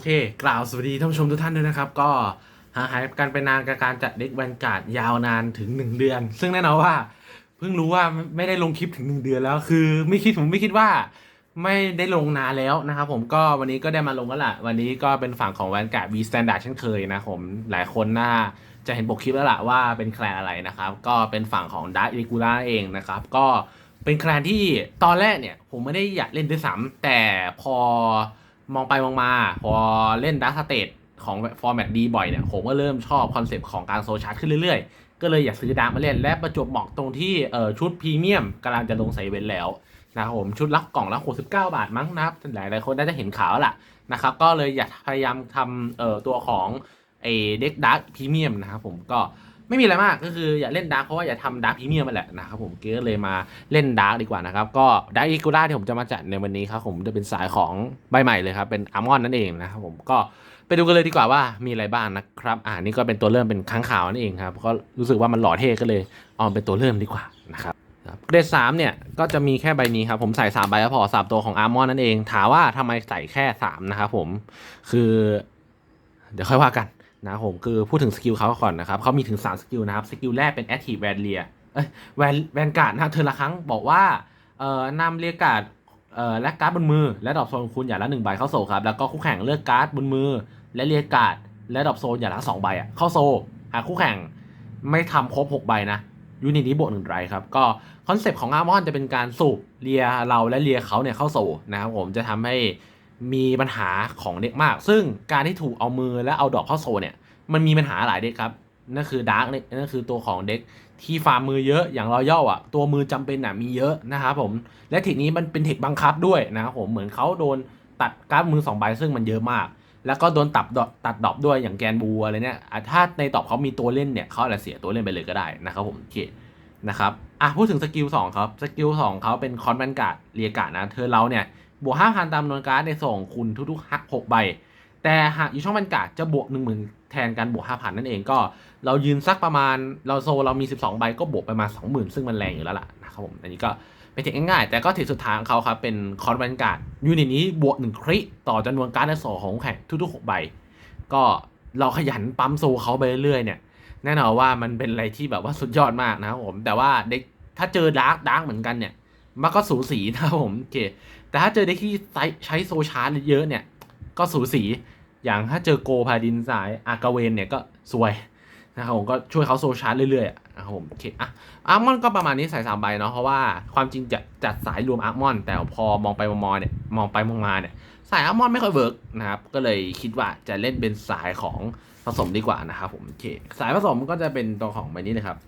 อเค กล่าวสวัสดีท่านผู้ชมทุกท่านด้วยนะครับ ก็หาหายกันไปนานกับการจัดเด็กแวนการ์ดยาวนานถึง 1 เดือน ซึ่งแน่นอนว่า เพิ่งรู้ว่าไม่ได้ลงคลิปถึง 1 เดือนแล้ว คือไม่คิดผมไม่คิดว่า ไม่ได้ลงนานแล้วนะครับผมก็วันนี้ก็ได้มาลงแล้วล่ะ วันนี้ก็เป็นฝั่งของแวนการ์ด V Standard เช่นเคยนะผมหลายคนน่าจะเห็นปกคลิปแล้วล่ะว่าเป็นแคลนอะไรนะครับ ก็เป็นฝั่งของ Dark i r e g u l a r เองนะครับก็เป็นแคลนที่ตอนแรกเนี่ยผมไม่ได้อยากเล่นด้วยซ้ำแต่พอ มองไปมองมา พอเล่น Dark State ของฟอร์แมตดีบ่อยเนี่ย ผมก็เริ่มชอบคอนเซปต์ของการโซชาร์ขึ้นเรื่อยๆ ก็เลยอยากซื้อดาร์กมาเล่น และประจวบเหมาะตรงที่เออชุดพรีเมียมกำลังจะลงไซเวนแล้วนะครับผมชุดละกล่องละ69 บาทมั้งนะครับ หลายหลายคนน่าจะเห็นข่าวแล้วล่ะนะครับ ก็เลยอยากพยายามทำเออตัวของไอเด็กดาร์กพรีเมียมนะครับผมก็ ไม่มีอะไรมากก็คืออย่าเล่นดาร์กเพราะว่าอย่าทำดาร์กพรีเมียมมาแหละนะครับผมก็เลยมาเล่นดาร์กดีกว่านะครับ ก็ดาร์กอีกูล่าที่ผมจะมาจัดในวันนี้ครับผมจะเป็นสายของใบใหม่เลยครับ เป็นอาร์มอนนั่นเองนะครับผมก็ไปดูกันเลยดีกว่าว่ามีอะไรบ้างนะครับ อ่านี่ก็เป็นตัวเริ่มเป็นค้างข่าวนั่นเองครับก็รู้สึกว่ามันหล่อเท่ก็เลยเอาเป็นตัวเริ่มดีกว่านะครับเกรดสามเนี่ยก็จะมีแค่ใบนี้ครับ ผมใส่สามใบก็พอสามตัวของอาร์มอนนั่นเอง ถามว่าทำไมใส่แค่สามนะครับผมคือ เดี๋ยวค่อยว่ากัน นะผมคือพูดถึงสกิลเขาก่อนนะครับเขามีถึง 3 สกิลนะครับ สกิลแรกเป็น Active Van เลียเอ้ยแวนแวนการ์ดนะเธอละครั้งบอกว่าเอ่อนำเรียกการ์ดเอ่อและการ์ดบนมือ และดอปโซนคุณอย่างละหนึ่งใบเข้าโซครับ แล้วก็คู่แข่งเลือกการ์ดบนมือ และเรียกการ์ดและดอปโซนอย่างละสองใบอะเข้าโซหากคู่แข่งไม่ทำครบหกใบนะยูนิตนี้บวกหนึ่งไรครับ ก็คอนเซปต์ของอาร์มอนจะเป็นการสูบเลียเราและเลียเขาเนี่ยเข้าโซนะครับผมจะทำให้ มีปัญหาของเด็กมาก ซึ่งการที่ถูกเอามือและเอาดอกเข้าโซเนี่ย มันมีปัญหาหลายเด็กครับ นั่นคือดาร์กเนี่ยนั่นคือตัวของเด็กที่ฟาร์มมือเยอะอย่างรอยย่ออะ ตัวมือจำเป็นอะมีเยอะนะครับผม และเทคนี้มันเป็นเทคบังคับด้วยนะครับผม เหมือนเขาโดนตัดการ์ดมือสองใบซึ่งมันเยอะมาก แล้วก็โดนตัดดอกตัดดอกด้วยอย่างแกนบูอะไรเนี่ย ถ้าในตอบเขามีตัวเล่นเนี่ยเขาอาจจะเสียตัวเล่นไปเลยก็ได้นะครับผมโอเคนะครับ อะพูดถึงสกิลสองครับ สกิลสองเขาเป็นคอนแวนการ์ดเรียการ์ดนะ เธอเราเนี่ย บวกห้าพันตามจำนวนการ์ดในส่งคุณทุกๆหกใบ แต่หากอยู่ช่องแวนการ์ดจะบวกหนึ่งหมื่นแทนการบวกห้าพันนั่นเองก็ เรายืนสักประมาณเราโซเรามี12ใบก็บวกไปมา20,000ซึ่งมันแรงอยู่แล้วล่ะนะครับผมอันนี้ก็เป็นเทคง่ายๆ แต่ก็เทคสุดท้ายของเขาครับเป็นคอนแวนการ์ดยูนิตนี้บวก1คริต่อจำนวนการ์ดในโซของแข่งทุกๆ6ใบ ก็เราขยันปั๊มโซเขาไปเรื่อยๆเนี่ยแน่นอนว่ามันเป็นอะไรที่แบบว่าสุดยอดมากนะครับผมแต่ว่าเด็กถ้าเจอดาร์กดาร์กเหมือนกันเนี่ยมันก็สูสีนะครับผมโอเค แต่ถ้าเจอเด็กที่ใช้โซชาร์จเยอะเนี่ย ก็สูสี อย่างถ้าเจอโกพาดินสายอากาเวนเนี่ยก็สวยนะครับผมก็ช่วยเขาโซชาร์จเรื่อยๆนะครับผมโอเคอะอาร์มอนก็ประมาณนี้ใส่สามใบเนาะเพราะว่าความจริงจะจัดสายรวมอาร์มอน แต่พอมองไปมองมาเนี่ยมองไปมองมาเนี่ยสายอาร์มอนไม่ค่อยเวิร์กนะครับก็เลยคิดว่าจะเล่นเป็นสายของผสมดีกว่านะครับผมโอเคสายผสมก็จะเป็นตัวของใบนี้เลยครับ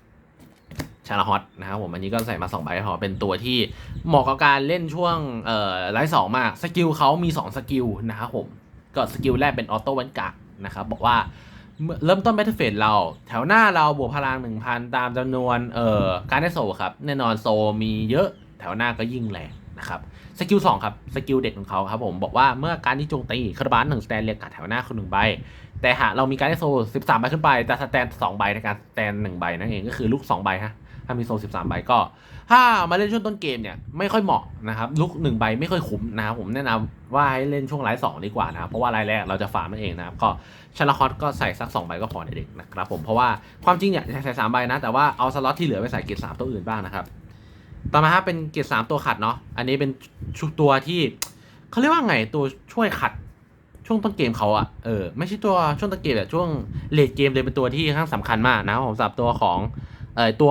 ชาลาฮอตนะครับผมอันนี้ก็ใส่มา2ใบพอเป็นตัวที่เหมาะกับการเล่นช่วงเอ่อไลท์สองมากสกิลเขามี 2 สกิลนะครับผมก็สกิลแรกเป็นออโต้วันกะนะครับบอกว่าเริ่มต้นแบทเทิลเฟสเราแถวหน้าเราบวกพลัง 1,000 ตามจำนวนเอ่อการได้โซครับแน่นอนโซมีเยอะแถวหน้าก็ยิ่งแรงนะครับสกิล2ครับสกิลเด็ดของเขาครับผมบอกว่าเมื่อการที่จมตีคาร์บานหนึ่งสแตนเรียกกัดแถวหน้าคนหนึ่งใบ แต่หากเรามีการได้โซ 13 ใบขึ้นไปแต่สแตน2ใบในการสแตน1ใบนั่นเองก็คือลูก 2 ใบฮะ ถ้ามีโซ13ใบก็ ถ้ามาเล่นช่วงต้นเกมเนี่ยไม่ค่อยเหมาะนะครับลุกหนึ่งใบไม่ค่อยคุ้มนะครับผมแนะนำว่าให้เล่นช่วงไลฟ์สองดีกว่านะครับเพราะว่าไรายแรกเราจะฟาร์มนั่นเองนะครับก็ชาร์ลฮอตก็ใส่สัก2ใบก็พอเด็กๆนะครับผมเพราะว่าความจริงเนี่ยใส่สามใบนะแต่ว่าเอาสล็อตที่เหลือไปใส่เกียรดสามตัวอื่นบ้างนะครับต่อมาครับเป็นเกียรดสามตัวขัดเนาะอันนี้เป็นชุดตัวที่เขาเรียกว่าไงตัวช่วยขัดช่วงต้นเกมเขาอะเออไม่ใช่ตัวช่วงต้นเกมแต่ช่วงเลดเกมเลยเป็นตัวที่ค่อนข้างสำคัญมากนะผมสำหรับตัวของ เออตัว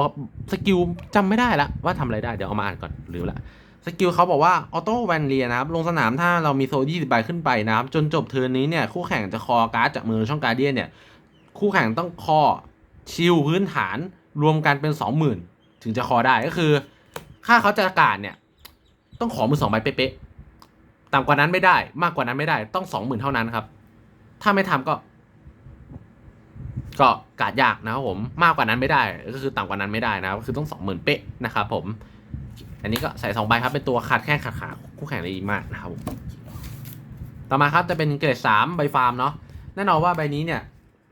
สกิลจำไม่ได้ละว่าทำอะไรได้เดี๋ยวเอามาอ่านก่อนลืมละสกิลเขาบอกว่าออโต้แวนเลียนะครับ ลงสนามถ้าเรามีโซ่20ใบขึ้นไปนะครับ จนจบเทิร์นนี้เนี่ย คู่แข่งจะคอการ์ดจากมือช่องการเดียนเนี่ย คู่แข่งต้องคอชิลพื้นฐานรวมกันเป็น 20,000 ถึงจะคอได้ก็คือ ค่าเขาจะการเนี่ย ต้องขอมือสองใบเป๊ะๆต่ำกว่านั้นไม่ได้ มากกว่านั้นไม่ได้ต้อง 20,000 เท่านั้นครับ ถ้าไม่ทำก็ ก็กาดยากนะครับผมมากกว่านั้นไม่ได้ ก็คือต่ำกว่านั้นไม่ได้นะครับก็คือต้องสองหมื่นเป๊ะนะครับผม อันนี้ก็ใส่สองใบครับเป็นตัวขัดแค่ขัดขาคู่แข่งได้ดีมากนะครับผมต่อมาครับจะเป็นเกรดสามใบฟาร์มเนาะแน่นอนว่าใบนี้เนี่ย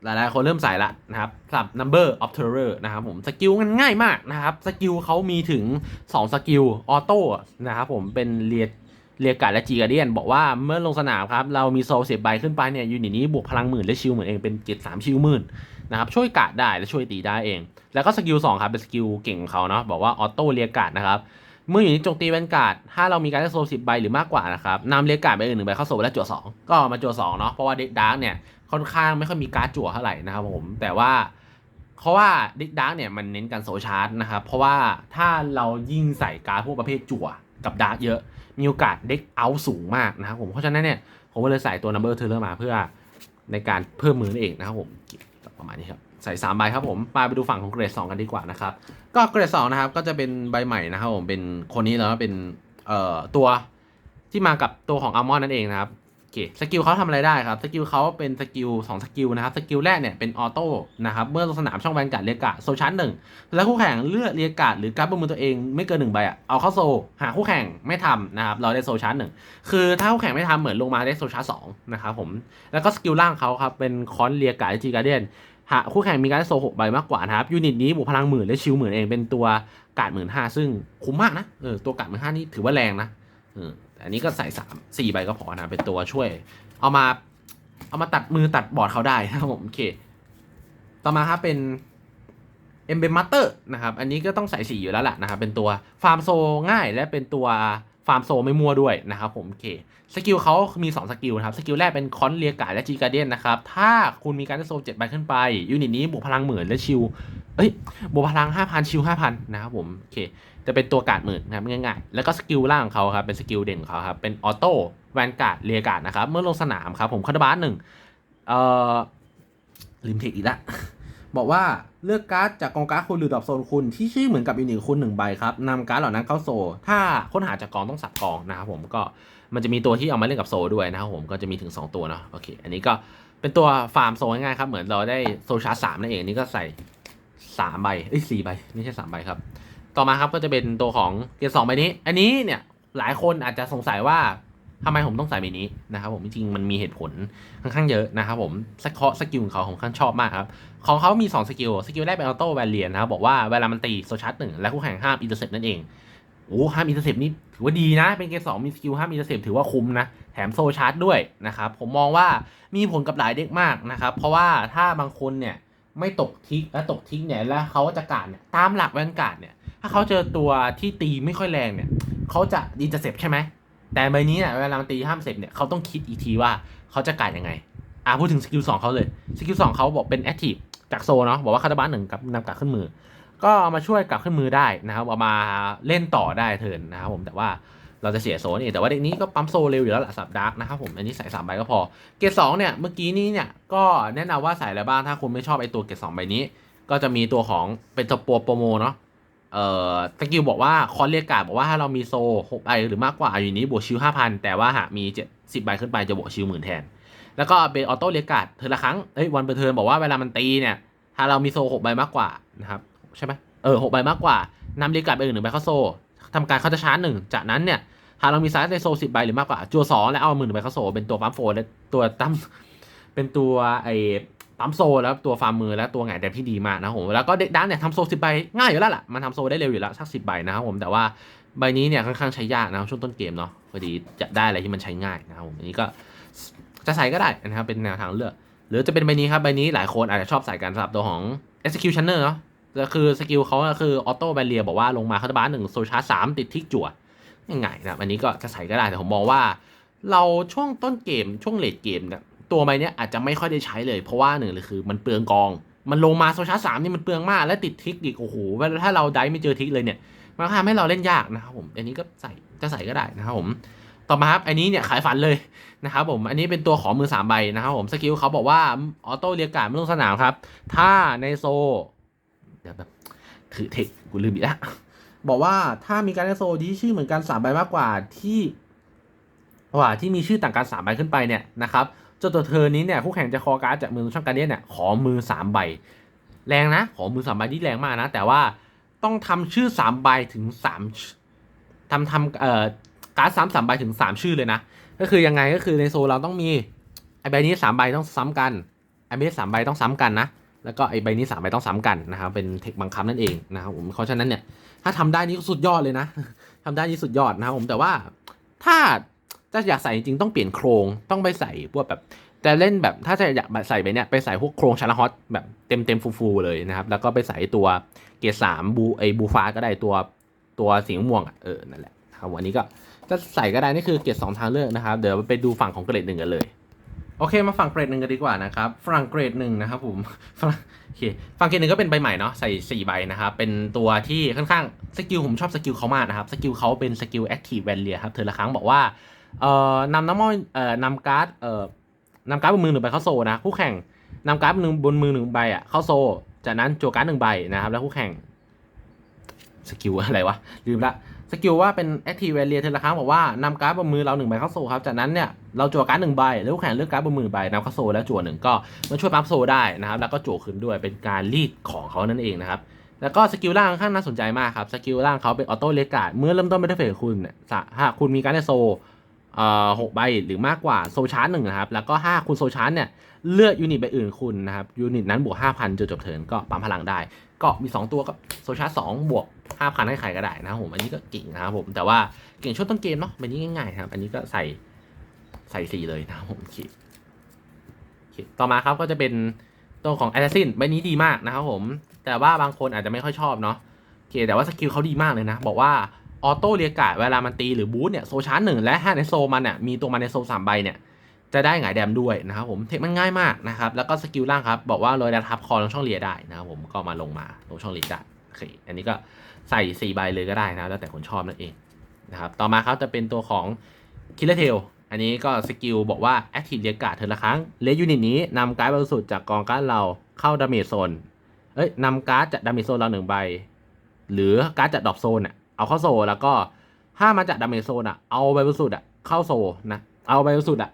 หลายๆคนเริ่มใส่ละนะครับสำหรับ number of terror นะครับผมสกิลมันง่ายมากนะครับสกิลเขามีถึง 2 สกิลออโต้นะครับผมเป็นเรียเรียกาดและจีกาเดียน บอกว่าเมื่อลงสนามครับ เรามีโซลเสิบใบขึ้นไปเนี่ยยูนิตนี้บวกพลังหมื่นและชิลหมื่นเองเป็นเจ็ดสามชิลหมื่น นะครับช่วยกาดได้และช่วยตีได้เอง แล้วก็สกิลสองครับเป็นสกิลเก่งของเขาเนาะบอกว่าออโต้เรียกาดนะครับเมื่ออยู่ในโจมตีแวนการ์ดถ้าเรามีการได้โซลสิบใบหรือมากกว่านะครับนำเรียกการ์ดไปอื่นหนึ่งใบเข้าโซลและจั่วสองก็มาจั่วสองเนาะเพราะว่าเด็กดาร์กเนี่ยค่อนข้างไม่ค่อยมีการ์ดจั่วเท่าไหร่นะครับผมแต่ว่าเพราะว่าเดิกดาร์กเนี่ยมันเน้นการโซชาร์จนะครับเพราะว่าถ้าเรายิ่งใส่การดพวกประเภทจั่วกับดาร์กเยอะมีโอกาสเด็กเอาสูงมากนะครับผมเพราะฉะนั้นเนี่ยผมก็เลยใส่ตัว number t e r r มาเพื่อในการเพิ่มมือนั่นเองนะครับผม ประมาณนี้ครับใส่3ใบครับผมมาไปดูฝั่งของเกรด 2 กันดีกว่านะครับ ก็เกรด 2 นะครับ ก็จะเป็นใบใหม่นะครับผมเป็นคนนี้แล้วเป็นเอ่อตัวที่มากับตัวของอัลมอนนั่นเองนะครับโอเคสกิลเขาทำอะไรได้ครับสกิลเขาเป็นสกิลสองสกิลนะครับสกิลแรกเนี่ยเป็นออโต้นะครับเมื่อลงสนามช่องแวนการ์ดเรียกาดโซชาร์จหนึ่งแล้วคู่แข่งเลือกเรียกาดหรือการ์ดบนมือตัวเองไม่เกินหนึ่งใบอะเอาเข้าโซ หาคู่แข่งไม่ทำนะครับเราได้โซชาร์จหนึ่งคือถ้าคู่แข่งไม่ทำเหมือนลงมาได้โซชาร์สองนะครับผมแล้วก็สกิลล่างเขาครับเป็นคอนเรียกาดจีการ์เดียน หาคู่แข่งมีการโซหกใบมากกว่านะครับยูนิตนี้บวกพลังหมื่นและชิลหมื่นเองเป็นตัวกาดหมื่นห้าซึ่งคุ้มมากนะเออตัวกาดหมื่นห้านี่ถือว่าแรงนะเออแต่อันนี้ก็ใส่สามสี่ใบก็พอนะเป็นตัวช่วย เอามาเอามาตัดมือตัดบอร์ดเขาได้นะครับผมโอเค ต่อมาครับเป็นเอ็มเบมัตเตอร์นะครับ อันนี้ก็ต้องใส่สีอยู่แล้วแหละนะครับ เป็นตัวฟาร์มโซง่ายและเป็นตัว ฟาร์มโซไม่มั่วด้วยนะครับผมโอเคสกิลเขามี 2 สกิลนะครับ สกิลแรกเป็นคอนเรียกาและจีการเดียนนะครับ ถ้าคุณมีการได้โซเจ็ดใบขึ้นไป ยูนิตนี้บวกพลังหมื่นและชิลเอ้ยบวกพลัง 5,000 ชิล5,000 นะครับผมโอเคจะเป็นตัวการ์ดหมื่นนะครับง่ายๆ แล้วก็สกิลล่างของเขาครับเป็นสกิลเด่นของเขาครับเป็นออโต้แวนการ์ดเรียการ์ดนะครับเมื่อลงสนามครับผมคาร์บาสหนึ่งเอ่อลิมเทคอีกละ บอกว่าเลือกการ์ดจากกองการ์ดคุณหรือดรอปโซนคุณที่ชื่อเหมือนกับยูนิตคุณหนึ่งใบครับนำการ์ดเหล่านั้นเข้าโซลถ้าค้นหาจากกองต้องสับกองนะครับผมก็มันจะมีตัวที่เอามาเล่นกับโซลด้วยนะครับผมก็จะมีถึง 2 ตัวเนาะโอเค อันนี้ก็เป็นตัวฟาร์มโซลง่ายๆครับเหมือนเราได้โซลชาร์จสามนั่นเองอันนี้ก็ใส่สามใบเอ้ยสี่ใบไม่ใช่สามใบครับ ต่อมาครับก็จะเป็นตัวของเกียร์สองใบนี้ อันนี้เนี่ยหลายคนอาจจะสงสัยว่า ทำไมผมต้องใส่ใบนี้นะครับผมจริงๆมันมีเหตุผลค่อนข้างเยอะนะครับผมสกสกิลของเขาผมค่อนข้างชอบมากครับ ของเขามี 2 สกิล สกิลแรกเป็นออโต้แวลเลียนนะครับ บอกว่าเวลามันตีโซชาร์จหนึ่งและคู่แข่งห้ามอินเตอร์เซปนั่นเองโอ้ห้ามอินเตอร์เซปนี่ถือว่าดีนะ เป็นเกมสองมีสกิลห้ามอินเตอร์เซปถือว่าคุ้มนะ แถมโซชาร์จด้วยนะครับ ผมมองว่ามีผลกับหลายเด็กมากนะครับ เพราะว่าถ้าบางคนเนี่ยไม่ตกทิกและตกทิกเนี่ยแล้วเขาจะการดเนี่ยตามหลักแวนการ์ดเนี่ยถ้าเขาเจอตัวที่ตีไม่ค่อยแรงเนี่ยเขาจะอินเตอร์เซปใช่ไหม แต่ใบนี้เนี่ยเวลาตีห้ามเสร็จเนี่ยเขาต้องคิดอีกทีว่าเขาจะการดยังไงอะพูดถึงสกิลสองเขาเลยสกิลสองเขาบอกเป็นแอคทีฟจากโซเนาะบอกว่าคาตาบ้านหนึ่งกับนำกลับขึ้นมือ ก็เอามาช่วยกลับขึ้นมือได้นะครับเอามาเล่นต่อได้เทินนะครับผมแต่ว่าเราจะเสียโซนี่แต่ว่าเด็กนี้ก็ปั๊มโซเร็วอยู่แล้วแหละสับดาร์กนะครับผมอันนี้ใส่สามใบก็พอเกรดสองเนี่ยเมื่อกี้นี้เนี่ยก็แนะนำว่าใส่อะไรบ้างถ้าคุณไม่ชอบไอตัวเกรดสองใบนี้ ก็จะมีตัวของเป็นตัวปรโปรโมเนาะ เอ่อสกิลบอกว่าคอนเรียกการ์ดบอกว่าถ้าเรามีโซหกใบหรือมากกว่าอยู่นี้บวกชิลห้าพันแต่ว่าหากมีเจ็ดสิบใบขึ้นไปจะบวกชิลหมื่นแทน แล้วก็เป็นออโต้เรียกการ์ดเทิร์นละครั้งเอ้ยวันเปอร์เทิร์นบอกว่าเวลามันตีเนี่ย ถ้าเรามีโซหกใบมากกว่านะครับใช่ไหมเออหกใบมากกว่านำเรียกการ์ดไปอื่นหนึ่งใบเข้าโซทำการเข้าจะชาร์จหนึ่งจากนั้นเนี่ยถ้าเรามีไซส์ในโซสิบใบหรือมากกว่าจัวสองแล้วเอาหมื่นใบเข้าโซเป็นตัวปั๊มโฟและตัวตั้มเป็นตัวไอ ปั๊มโซแล้วตัวฟาร์มมือแล้วตัวไงแต่ที่ดีมากนะผมแล้วก็เด็กดันเนี่ยทำโซสิบใบง่ายอยู่แล้วล่ะมันทำโซได้เร็วอยู่แล้วสักสิบใบนะครับผมแต่ว่าใบนี้เนี่ยค่อนข้างใช้ยากนะครับช่วงต้นเกมเนาะพอดีจะได้อะไรที่มันใช้ง่ายนะครับผมอันนี้ก็จะใส่ก็ได้นะครับเป็นแนวทางเลือก หรือจะเป็นใบนี้ครับใบนี้หลายคนอาจจะชอบใส่กันสำหรับตัวของ executioner เนาะก็คือสกิลเขาก็คือออโต้แบเรียบอกว่าลงมาคาร์บานหนึ่งโซชาร์สามติดทิกจั่วง่ายๆนะอันนี้ก็จะใส่ก็ได้แต่ผมมองว่า เราช่วงต้นเกมช่วงเลดเกมเนี่ย ตัวใบเนี้ยอาจจะไม่ค่อยได้ใช้เลย เพราะว่าหนึ่งเลยคือ มันเปลืองกอง มันลงมาโซชาร์สามนี่มันเปลืองมากและติดทิกอีกโอ้โหถ้าเราได้ไม่เจอทิกเลยเนี่ยมันทำให้เราเล่นยากนะครับผมอันนี้ก็ใส่จะใส่ก็ได้นะครับผมต่อมาครับอันนี้เนี่ยขายฝันเลยนะครับผมอันนี้เป็นตัวของมือสามใบนะครับผมสกิลเขาบอกว่าออโต้เรียกการไม่ลงสนามครับ ถ้าในโซเดี๋ยวแบบถือเทคกูลืมอีกแล้วบอกว่าถ้ามีการในโซที่ชื่อเหมือนกันสามใบมากกว่าที่ว่าที่มีชื่อต่างกันสามใบขึ้นไปเนี่ยนะครับ จนตัวเธอนี้เนี่ยคู่แข่งจะคอการ์ดจากมือช่องการเดียนเนี่ยขอมือสามใบ แรงนะ ขอมือสามใบที่แรงมากนะ แต่ว่าต้องทำชื่อสามใบถึงสามทำทำเอ่อการ์ดสามสามใบถึงสามชื่อเลยนะ ก็คือยังไงก็คือในโซลเราต้องมีไอใบนี้สามใบต้องซ้ำกันไอใบนี้สามใบต้องซ้ำกันนะแล้วก็ไอใบนี้สามใบต้องซ้ำกันนะครับเป็นเทคบังคับนั่นเองนะครับผมเพราะฉะนั้นเนี่ยถ้าทำได้นี่ก็สุดยอดเลยนะทำได้นี่สุดยอดนะครับผมแต่ว่าถ้า จะอยากใส่จริงต้องเปลี่ยนโครงต้องไปใส่พวกแบบจะเล่นแบบถ้าจะอยากใส่ไปเนี่ยไปใส่พวกโครงชาร์ฮอตแบบเต็มเต็มฟูๆเลยนะครับ แล้วก็ไปใส่ตัวเกียร์สามบูไอบูฟ้าก็ได้ตัวตัวสีม่วงอะเออนั่นแหละครับวันนี้ก็จะใส่ก็ได้นี่คือเกียร์สองทางเลือกนะครับ เดี๋ยวไปดูฝั่งของเกรดหนึ่งกันเลยโอเคมาฝั่งเกรดหนึ่งกันดีกว่านะครับฝั่งเกรดหนึ่งนะครับผมฝั่งโอเคฝั่งเกรดหนึ่งก็เป็นใบใหม่เนาะใส่สี่ใบนะครับเป็นตัวที่ค่อนข้างสกิลผมชอบสกิลเขามากนะครับสกิลเขาเป็นสกิลแอคทีฟแวนเลียครับเธอละครั้งบอกว่า เอ่อนำน้ำมันเอ่อนำการ์ดเอ่อนำการ์ดบนมือหนึ่งใบเข้าโซนะคู่แข่งนำการ์ดหนึ่งบนมือหนึ่งใบอะเข้าโซ จากนั้นจั่วการ์ดหนึ่งใบนะครับแล้วคู่แข่งสกิลอะไรวะลืมละสกิลว่าเป็นแอคทีฟแวเลียเธอละครั้งบอกว่านำการ์ดบนมือเราหนึ่งใบเข้าโซครับจากนั้นเนี่ยเราจั่วการ์ดหนึ่งใบแล้วคู่แข่งเลือกการ์ดบนมือใบนำเข้าโซแล้วจั่วหนึ่งก็มันช่วยปั๊มโซได้นะครับแล้วก็โจคืนด้วยเป็นการรีดของเขานั่นเองนะครับแล้วก็สกิลล่างข้างน่าสนใจมากครับสกิลล่างเขาเป็นออโต้เลกาดเมื่อเริ่มต้นไม่ได้เฟสคุณเนี่ยหากคุณมีการได้โซ เอ่อหกใบหรือมากกว่าโซชาร์หนึ่งนะครับ แล้วก็ห้าคุณโซชาร์เนี่ย เลือกยูนิตใบอื่นคุณนะครับ ยูนิตนั้นบวกห้าพันจนจบเทิร์นก็ปั๊มพลังได้ ก็มี 2 ตัวก็โซชาร์สองบวกห้าพันให้ใครก็ได้นะครับผม อันนี้ก็เก่งนะครับผม แต่ว่าเก่งช่วงต้นเกมเนาะแบบนี้ง่ายๆครับ อันนี้ก็ใส่ใส่สีเลยนะครับผมคโอเคต่อมาครับก็จะเป็นตัวของ Assassin ใบนี้ดีมากนะครับผม แต่ว่าบางคนอาจจะไม่ค่อยชอบเนาะโอเคแต่ว่าสกิลเขาดีมากเลยนะ บอกว่า ออโต้เรียกาดเวลามันตีหรือบูทเนี่ยโซชาร์หนึ่งและห้าในโซมันเนี่ยมีตัวมันในโซสามใบเนี่ยจะได้หงายแดมด้วยนะครับผมเทคมันง่ายมากนะครับแล้วก็สกิลล่างครับบอกว่าโรยดันทับคอลงช่องเลียได้นะครับผมก็มาลงมาลงช่องเลียได้โอเคอันนี้ก็ใส่สี่ใบเลยก็ได้นะแล้วแต่คนชอบนั่นเองนะครับต่อมาครับจะเป็นตัวของคิลเลเทลอันนี้ก็สกิลบอกว่า Active เรียกาดเธอละครั้งเลยูนิตนี้นำการ์ดบริสุทธิ์จากกองการ์ดเราเข้าดาเมจโซนเอ้ยนำการ์ดจากดาเมจโซนเราหนึ่งใบ หรือการ์ดจากดรอปโซนอะ เอาเข้าโซแล้วก็ถ้ามาจากดาเมจโซนอะเอาใบบริสุทธิ์อะเข้าโซนนะเอาใบบริสุทธิ์อะ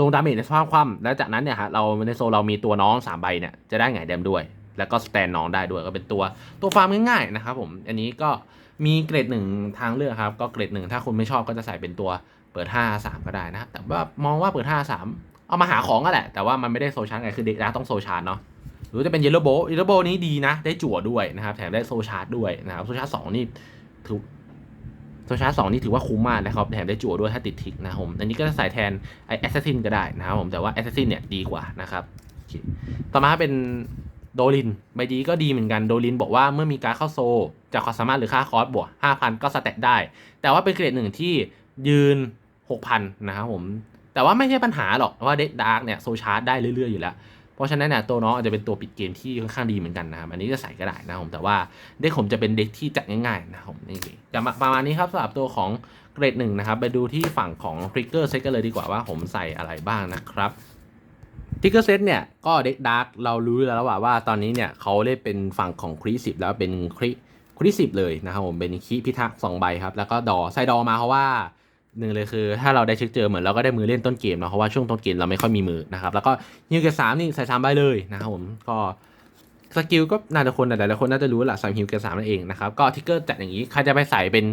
ลงดาเมจในสภาพคว่ำแล้วจากนั้นเนี่ยฮะเราในโซเรามีตัวน้องสามใบเนี่ยจะได้ไงายแดมด้วย แล้วก็สแตนน้องได้ด้วยก็เป็นตัวตัวฟาร์มง่ายๆนะครับผมอันนี้ก็มีเกรดหนึ่งทางเลือกครับ ก็เกรดหนึ่งถ้าคุณไม่ชอบก็จะใส่เป็นตัวเปิด 5 3 ก็ได้นะครับแต่ว่ามองว่าเปิด 5 3 เอามาหาของก็แหละ แต่ว่ามันไม่ได้โซชาร์ไงคือเด็กดาต้องโซชาร์เนาะหรือจะเป็นเยลโลโบเยลโลโบนี้ดีนะ ได้จั่วด้วยนะครับ แถมได้โซชาร์ด้วยนะครับโซชาร์สองนี่ ถือโซชาร์สองนี่ถือว่าคุ้มมากนะครับ แถมได้จั่วด้วยถ้าติดทิกนะครับผม อันนี้ก็จะใส่แทนไอแอสซัสซินก็ได้นะครับผม แต่ว่าแอสซัสซินเนี่ยดีกว่านะครับ ต่อมาเป็นโดลิน ใบดีก็ดีเหมือนกัน โดลินบอกว่าเมื่อมีการเข้าโซ จากความสามารถหรือค่าคอร์สบวก5,000 ก็สแต็กได้ แต่ว่าเป็นเกรดหนึ่งที่ยืน 6,000 นะครับผม แต่ว่าไม่ใช่ปัญหาหรอกว่าเด็กดาร์กเนี่ยโซชาร์ได้เรื่อยๆอยู่แล้ว เพราะฉะนั้นเนี่ยตัวน้องอาจจะเป็นตัวปิดเกมที่ค่อนข้างดีเหมือนกันนะครับอันนี้จะใส่ก็ได้นะผมแต่ว่าเด็กผมจะเป็นเด็กที่จัดง่ายๆนะครับผมนี่จะมาประมาณนี้ครับสำหรับตัวของเกรดหนึ่งนะครับไปดูที่ฝั่งของทริกเกอร์เซตกันเลยดีกว่าว่าผมใส่อะไรบ้างนะครับทริกเกอร์เซตเนี่ยก็เด็กดาร์กเรารู้แล้วว่าว่าตอนนี้เนี่ยเขาเล่นเป็นฝั่งของครีสิบแล้วเป็นครีครีสิบเลยนะครับผมเป็นคีพิทักษ์สองใบครับแล้วก็ดอใส่ดอมาเพราะว่า หนึ่งเลยคือถ้าเราได้เช็คเจอเหมือนเราก็ได้มือเล่นต้นเกมเนาะเพราะว่าช่วงต้นเกมเราไม่ค่อยมีมือนะครับแล้วก็ยิงเกรดสามนี่ใส่สามใบเลยนะครับผมก็สกิลก็น่าจะคนแต่หลายๆคนน่าจะรู้แหละสามฮิวเกรดสามนั่นเองนะครับก็ทิกเกอร์จัดอย่างนี้ใครจะไปใส่เป็น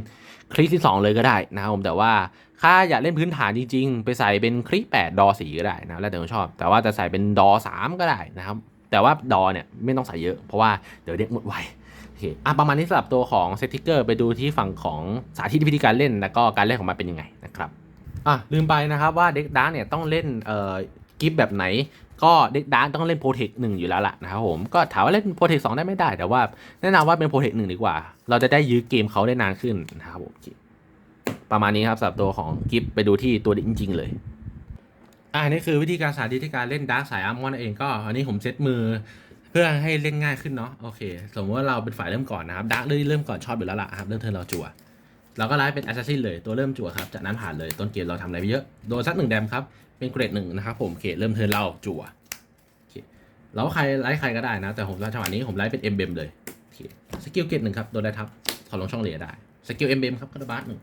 คลิกที่สองเลยก็ได้นะครับผมแต่ว่าถ้าอยากเล่นพื้นฐานจริงๆ ไปใส่เป็นคลิกแปดดอสีก็ได้นะแล้วแต่คนชอบ แต่ว่าจะใส่เป็นดอสามก็ได้นะครับแต่ว่าดอเนี่ยไม่ต้องใส่เยอะเพราะว่าเดี๋ยวเด็กหมดไว เคอะประมาณนี้สำหรับตัวของเซตติกเกอร์ไปดูที่ฝั่งของสาธิตวิธีการเล่นแล้วก็การเล่นของมันเป็นยังไงนะครับอะลืมไปนะครับว่าเด็กดาร์กเนี่ยต้องเล่นเอ่อกิฟแบบไหน ก็เด็กดาร์กต้องเล่นโปรเทคหนึ่งอยู่แล้วล่ะนะครับผมก็ถามว่าเล่นโปรเทคสองได้ไม่ได้แต่ว่าแนะนำว่าเป็นโปรเทคหนึ่งดีกว่า เราจะได้ยื้อเกมเขาได้นานขึ้นนะครับผมโอเคประมาณนี้ครับสำหรับตัวของกิฟไปดูที่ตัวจริง ๆ เลยอ่านี่คือวิธีการสาธิตการเล่นดาร์กสายอาร์มอนเองก็อันนี้ผมเซตมือ เพื่อให้เล่นง่ายขึ้นเนาะโอเค สมมติว่าเราเป็นฝ่ายเริ่มก่อนนะครับดาร์กเริ่มก่อนชอบอยู่แล้วล่ะครับเริ่มเทิร์นเราจั่วเราก็ไลฟ์เป็นแอสซัสซินเลยตัวเริ่มจั่วครับจากนั้นผ่านเลยต้นเกมเราทำอะไรไปเยอะโดนสักหนึ่งแดมครับเป็นเกรดหนึ่งนะครับผมโอเคเริ่มเทิร์นเราจั่วโอเคแล้วใครไลฟ์ใครก็ได้นะ แต่ผมจังหวะนี้ผมไลฟ์เป็นเอ็มเบมเลยโอเคสกิลเกรดหนึ่งครับโดนได้ทับถอดลงช่องเหลียได้สกิลเอ็มเบมครับกระบาดหนึ่ง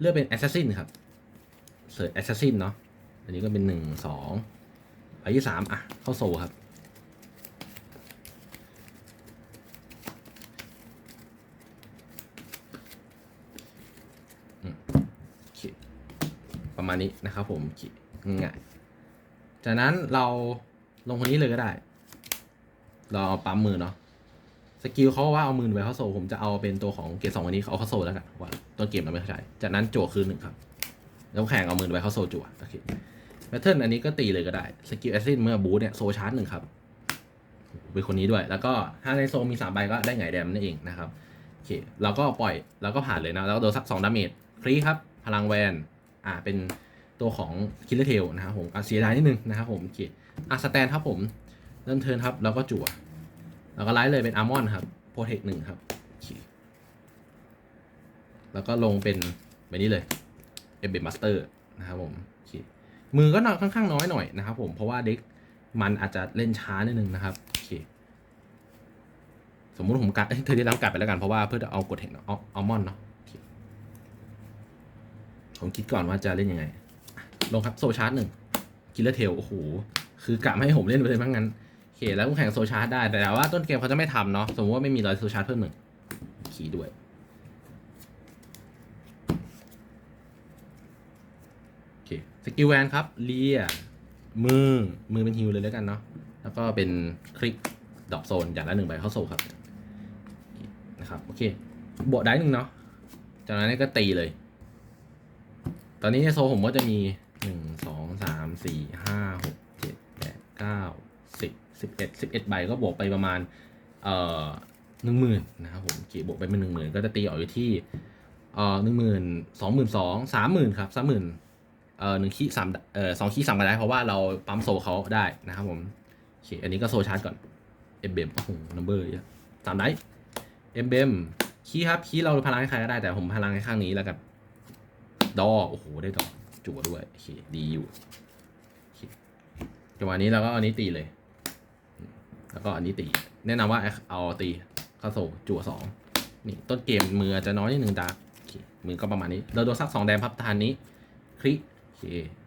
เลือกเป็นแอสซัสซินครับเสิร์ชแอสซัสซินเนาะอันนี้ก็เป็นหนึ่งสองใบที่สามอะเข้าโซครับ โอเค ประมาณนี้นะครับผมง่ายจากนั้นเราลงคนนี้เลยก็ได้ เราเอาปั๊มมือเนาะสกิลเขาว่าเอามือไปเข้าโซผมจะเอาเป็นตัวของเกรดสองวันนี้เอาเข้าโซแล้วกันว่าต้นเกมเราไม่เข้าใจจากนั้นโจทย์คือหนึ่งครับ แล้วแข่งเอามือไปเข้าโซจั่วโอเคแพทเทิร์นอันนี้ก็ตีเลยก็ได้สกิลแอซิดเมื่อบูทเนี่ยโซชาร์จหนึ่งครับเป็นคนนี้ด้วย แล้วก็ถ้าในโซมีสามใบก็ได้ไงแดมนั่นเองนะครับโอเคเราก็ปล่อยเราก็ผ่านเลยนะแล้วโดนสักสองดาเมจฟรีครับ พลังแวน อ่าเป็นตัวของคิลเลอร์เทลนะครับผมอะเสียดายนิดนึงนะครับผมโอเคอะสแตนครับผมเริ่มเทิร์นครับแล้วก็จั่วแล้วก็ไลท์เลยเป็นอาร์มอนครับโปรเทคหนึ่งครับโอเคแล้วก็ลงเป็นแบบนี้เลยเอเบมัสเตอร์นะครับผมโอเคมือก็นอนค่อนข้างน้อยหน่อยนะครับผมเพราะว่าเด็กมันอาจจะเล่นช้านิดนึงนะครับโอเคสมมุติผมกัดเอ้ยเธอได้รับกัดไปแล้วกันเพราะว่าเพื่อจะเอากดเห็นเอาอัลมอนเนาะ ผมคิดก่อนว่าจะเล่นยังไง ลงครับโซชาร์จหนึ่งกิลเลอร์เทลโอ้โห คือกะไม่ให้ผมเล่นไปเลยมั้งงั้นโอเคแล้วคู่แข่งโซชาร์จได้แต่ว่าต้นเกมเขาจะไม่ทำเนาะสมมติว่าไม่มีรอยโซชาร์จเพิ่มหนึ่งขี่ด้วยโอเคสกิลแวนครับเลียมือมือเป็นฮิวเลยแล้วกันเนาะแล้วก็เป็นคลิกดอกโซนอย่างละหนึ่งใบเข้าโซครับนะครับโอเคบวกได้หนึ่งเนาะจากนั้นก็ตีเลย ตอนนี้ในโซผมก็จะมีหนึ่งสองสามสี่ห้าหกเจ็ดแปดเก้าสิบสิบเอ็ดสิบเอ็ดใบก็บวกไปประมาณเอ่อหนึ่งหมื่นนะครับผมกี่บวกไปเป็นหนึ่งหมื่นก็จะตีออกอยู่ที่เอ่อหนึ่งหมื่นสองหมื่นสองสามหมื่นครับสามหมื่นเอ่อหนึ่งขีสามเอ่อสองขีสามก็ได้เพราะว่าเราปั๊มโซเขาได้นะครับผมโอเคอันนี้ก็โซชาร์จก่อนเอ็มเบมโอ้โหนัมเบอร์เยอะสามได้เอ็มเบมคีย์ครับคีย์เราพลังให้ใครก็ได้แต่ผมพลังให้ข้างนี้แล้วกัน ดอโอ้โห ได้ดอกจั่วด้วยโอเคดีอยู่จังหวะนี้เราก็อันนี้ตีเลย แล้วก็อันนี้ตี แนะนำว่าเอาตีเข้าโซจั่วสองนี่ต้นเกมมือจะน้อยนิดนึงดาร์กโอเคมือก็ประมาณนี้เราโดนสักสองแดมครับทานนี้คริโอเค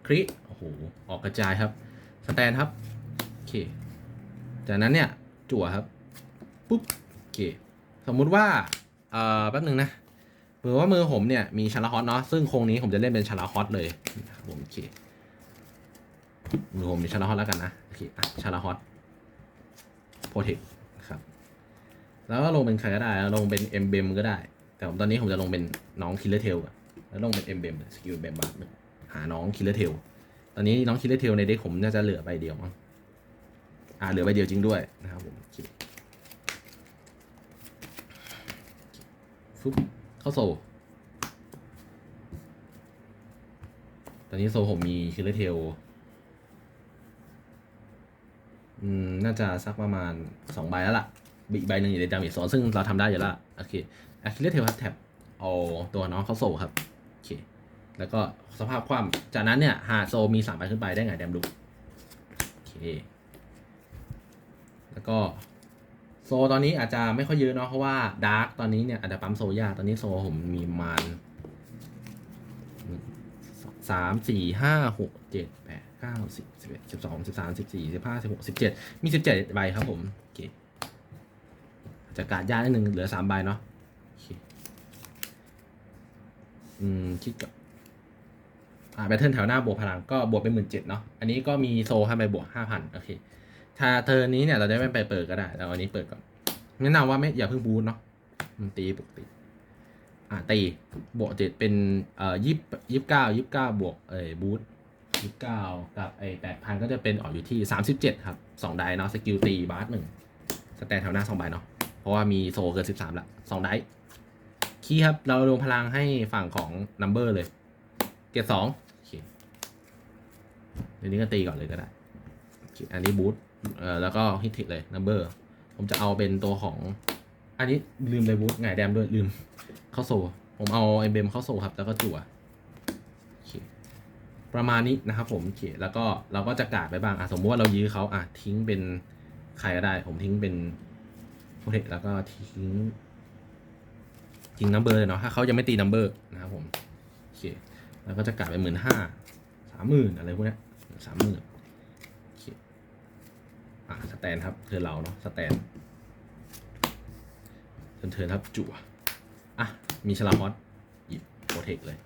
คริโอ้โหออกกระจายครับสแตนครับโอเคจากนั้นเนี่ยจั่วครับปุ๊บโอเคสมมุติว่าเอ่อแป๊บหนึ่งนะ มือว่ามือผมเนี่ยมีชาร์ลฮอตเนาะซึ่งโครงนี้ผมจะเล่นเป็นชาร์ลฮอตเลยผมโอเคมือผมมีชาร์ลฮอตแล้วกันนะโอเคชาร์ลฮอตโปรเทคครับ แล้วก็ลงเป็นใครก็ได้แล้วลงเป็นเอ็มเบมก็ได้ แต่ผมตอนนี้ผมจะลงเป็นน้องคิลเลอร์เทลแล้วลงเป็นเอ็มเบมสกิลเบมบาร์หาน้องคิลเลอร์เทลตอนนี้น้องคิลเลอร์เทลในเด็กผมน่าจะเหลือใบเดียวมั้งอ่าเหลือใบเดียวจริงด้วยนะครับผมโอเคฟึบ เข้าโซ ตอนนี้โซผมมีคิลเลอร์เทลอืม น่าจะสักประมาณสองใบแล้วล่ะ อีกใบหนึ่งอยู่ในดามจโซนซึ่งเราทำได้อยู่แล้วล่ะโอเคอะคิลเลอร์เทลครับแท็บเอาตัวน้องเข้าโซครับ โอเค แล้วก็สภาพความ จากนั้นเนี่ยหาโซมีสามใบขึ้นไปได้ไงแดมดูโอเค แล้วก็ ตอนนี้อาจจะไม่ค่อยเยอะเนาะเพราะว่าดาร์กตอนนี้เนี่ยอาจจะปั๊มโซยากตอนนี้โซผมมีมาณสามสี่ห้าหกเจ็ดแปดเก้าสิบสิบเอ็ดสิบสองสิบสามสิบสี่สิบห้าสิบหกสิบเจ็ดมีสิบเจ็ดใบครับผมโอเคอาจจะกาดยากนิดนึงเหลือสามใบเนาะโอเคอืมคิดกับอ่าแบตเทิลแถวหน้าบวกพลังก็บวกเป็นหมื่นเจ็ดเนาะอันนี้ก็มีโซให้ไปบวกห้าพันโอเค ถ้าเทอร์นี้เนี่ยเราจะไม่ไปเปิดก็ได้แต่อันนี้เปิดก่อนแนะนำว่าไม่อย่าเพิ่งบูทเนาะมันตีปกติอ่าตีบวกเจ็ดเป็นเอ่อยี่ยี่เก้ายี่เก้าบวกเอ่ยบูทยี่เก้ากับไอ้แปดพันก็จะเป็นออกอยู่ที่สามสิบเจ็ดครับสองไดเนาะสกิลตีบาร์หนึ่งสแตนแถวหน้าสองใบเนาะเพราะว่ามีโซเกินสิบสามละสองไดคีย์ครับ เราลงพลังให้ฝั่งของนัมเบอร์เลย เกียร์สองโอเคเดี๋ยวนี้ก็ตีก่อนเลยก็ได้อันนี้บูท เอ่อแล้วก็ฮิตทิเลย number ผมจะเอาเป็นตัวของ อันนี้ลืมเลยบูทไงายแดมด้วยลืมเข้าโซ ผมเอาไอเบมเข้าโซครับ แล้วก็จั่วประมาณนี้นะครับผมโอเคแล้วก็เราก็จะกาดไปบ้างอะสมมติว่าเรายื้อเขาอะทิ้งเป็นใครก็ได้ ผมทิ้งเป็นโปรเทคแล้วก็ทิ้งทิ้งนัมเบอร์เลยเนาะถ้าเขายังไม่ตีนัมเบอร์นะครับผมโอเคแล้วก็จะกาดไปหมื่นห้าสามหมื่นอะไรพวกนี้สามหมื่น อะสแตนครับเธอเราเนาะสแตนเทิร์นเทินครับจั่วอะมีชลาฮอตหยิบโปรเทคเลย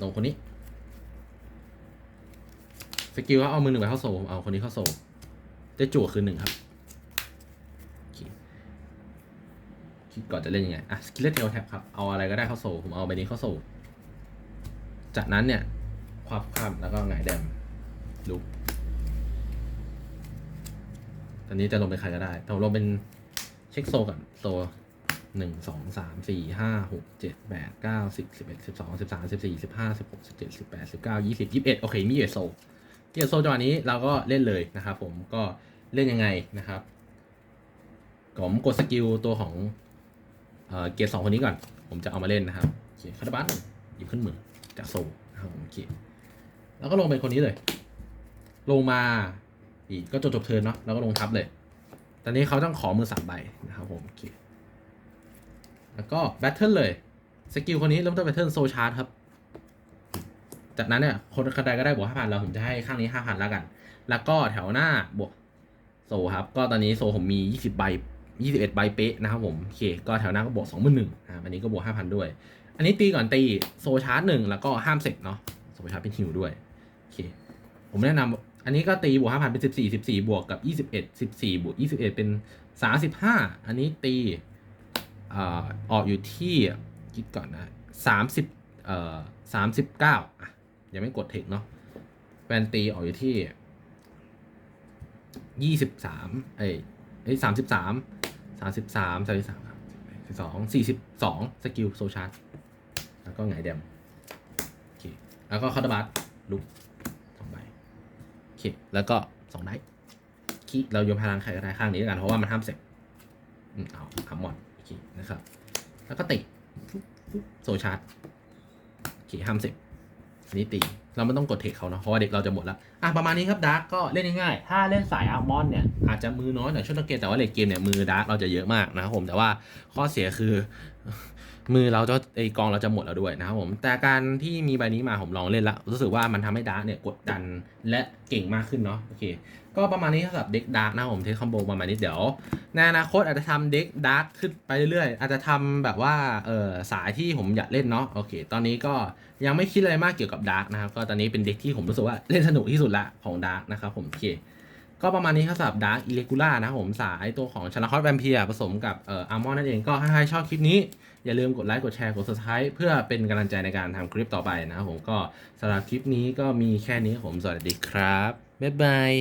ลงคนนี้สกิลว่าเอามือหนึ่งไปเข้าโซมเอาคนนี้เข้าโซได้จั่วคืนหนึ่งครับคิดก่อนจะเล่นยังไงอะสกิลเลตเทลแท็บครับเอาอะไรก็ได้เข้าโซผมเอาใบนี้เข้าโซจากนั้นเนี่ยควับคว่ำแล้วก็หงายแดมลุก ต อนนี้จะลงเป็นใครก็ได้แต่ลงเป็นเช็คโซก่อนโซหนึ่งสองสามสี่ห้าหกเจ็ดแปดเก้าสิบสิบเอ็ดสิบสองสิบสามสิบสี่สิบห้าสิบหกสิบเจ็ดสิบแปดสิบเก้ายี่สิบยี่สิบเอ็ดโอเคมีเอโซมีเอโซจังหวะนี้เราก็เล่นเลยนะครับผมก็เล่นยังไงนะครับผมกดสกิลตัวของเกียร์สองคนนี้ก่อน ผมจะเอามาเล่นนะครับโอเคคาร์บัสหยิบขึ้นมือจากโซนะครับผมโอเคแล้วก็ลงเป็นคนนี้เลย ลงมา อีกก็จบจบเทินเนาะแล้วก็ลงทับเลย ตอนนี้เขาต้องขอมือสามใบนะครับผมโอเคแล้วก็แบทเทิลเลย สกิลคนนี้เริ่มต้นแบทเทิลโซชาร์ t ครับ จากนั้นเนี่ยคนใดก็ได้บวกห้าพันแล้วผมจะให้ข้างนี้ห้าพันแล้วกัน แล้วก็แถวหน้าบวกโซครับ ก็ตอนนี้โซผมมียี่สิบใบยี่สิบเอ็ดใบเป๊ะนะครับผมโอเคก็แถวหน้าก็บวกสองหมื่นหนึ่งอ่าอันนี้ก็บวกห้าพันด้วย อันนี้ตีก่อนตีโซชาร์ t หนึ่งแล้วก็ห้ามเสร็จเนาะโซชาร์ t เป็นฮิวด้วยโอเคผมแนะนำ อันนี้ก็ตีบวกห้าพันเป็นสิบสี่สิบสี่บวกกับยี่สิบเอ็ดสิบสี่บวกยี่สิบเอ็ดเป็นสามสิบห้าอันนี้ตีอ่าออกอยู่ที่คิดก่อนนะสามสิบเอ่อสามสิบเก้าอะยังไม่กดเทคเนาะแฟนตีออกอยู่ที่ยี่สิบสามเอ้ยเอ้ยสามสิบสามสามสิบสามสามสิบสามสิบสองสี่สิบสองสกิลโซชาร์แล้วก็ไงายแดมโอเคแล้วก็คอร์ดบัสลุก เคแล้วก็สองได้คีเราโยนพลังใครก็ได้ข้างนี้แล้วกันเพราะว่ามันห้ามเสร็จอืมเอาทำหมดโอเคนะครับ แล้วก็ติโซชาร์จโอเคห้ามเสร็จอันนี้ตีเราไม่ต้องกดเทคเขาเนาะเพราะว่าเด็กเราจะหมดแล้วอะประมาณนี้ครับดาร์กก็เล่นง่ายๆถ้าเล่นสายอัลมอนเนี่ยอาจจะมือน้อยหน่อยช่วงต้นเกมแต่ว่าเลทเกมเนี่ยมือดาร์กเราจะเยอะมากนะครับผมแต่ว่าข้อเสียคือ มือเราจะไอกองเราจะหมดแล้วด้วยนะครับผมแต่การที่มีใบนี้มาผมลองเล่นล้วรู้สึกว่ามันทำให้ดาร์กเนี่ยกดดันและเก่งมากขึ้นเนาะโอเค ก็ประมาณนี้สำหรับเด็กดาร์กนะครับผมเทคคอมโบประมาณนี้เดี๋ยวในอนาคตอาจจะทำเด็กดาร์กขึ้นไปเรื่อยๆ อาจจะทำแบบว่าเออสายที่ผมอยากเล่นเนาะโอเค ตอนนี้ก็ยังไม่คิดอะไรมากเกี่ยวกับดาร์กนะครับก็ตอนนี้เป็นเด็กที่ผมรู้สึกว่าเล่นสนุกที่สุดละของดาร์กนะครับผมโอเคก็ประมาณนี้ครับสำหรับดาร์กอิเลกูล่านะครับผมสายตัวของชนาคอสแวมเพียผสมกับเอ่ออาร์มอนนั่นเองก็ถ้าใครชอบคลิปนี้ อย่าลืมกดไลค์กดแชร์กด subscribe เพื่อเป็นกำลังใจในการทำคลิปต่อไปนะครับผมก็สำหรับคลิปนี้ก็มีแค่นี้ครับผมสวัสดีครับบ๊ายบาย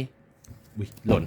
อุ๊ยหล่น